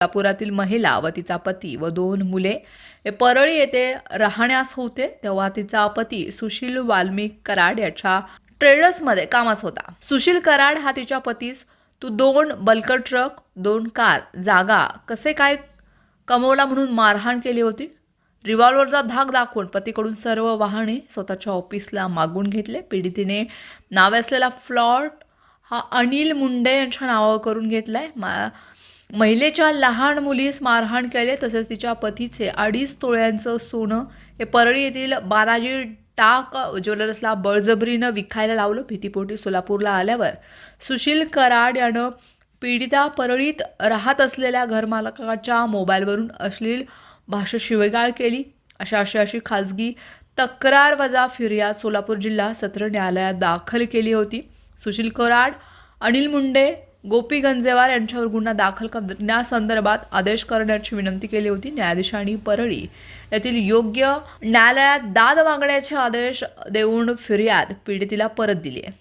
कोल्हापुरातील महिला व तिचा पती व दोन मुले परळी येथे राहण्यास होते तेव्हा तिचा पती सुशील वाल्मिक कराड याच्या ट्रेडर्समध्ये कामास होता. सुशील कराड हा तिच्या पतीस तू दोन बल्कर ट्रक दोन कार जागा कसे काय कमवला म्हणून मारहाण केली होती? रिव्हॉल्वरचा धाक दाखवून पतीकडून सर्व वाहने स्वतःच्या ऑफिसला मागून घेतले. पीडितीने नावे असलेला फ्लॉट हा अनिल मुंडे यांच्या नावावर करून घेतलाय. मा महिलेच्या लहान मुलीस मारहाण केले तसेच तिच्या पतीचे अडीच तोळ्यांचं सोनं हे परळी येथील बालाजी टाक ज्वेलर्सला बळजबरीनं विकायला लावलं. भीतीपोटी सोलापूरला आल्यावर सुशील कराड यानं पीडिता परळीत राहत असलेल्या घरमालकाच्या मोबाईलवरून अश्लील भाषा शिवेगाळ केली. अशा अशी अशी खाजगी तक्रार वजा फिर्याद सोलापूर जिल्हा सत्र न्यायालयात दाखल केली होती. सुशील कराड अनिल मुंडे गोपी गंजेवार यांच्यावर गुन्हा दाखल करण्यासंदर्भात आदेश करण्याची विनंती केली होती न्यायाधीशांनी परळी. येथील योग्य न्यायालयात दाद मागण्याचे आदेश देऊन फिर्याद पीडितीला परत दिली आहे.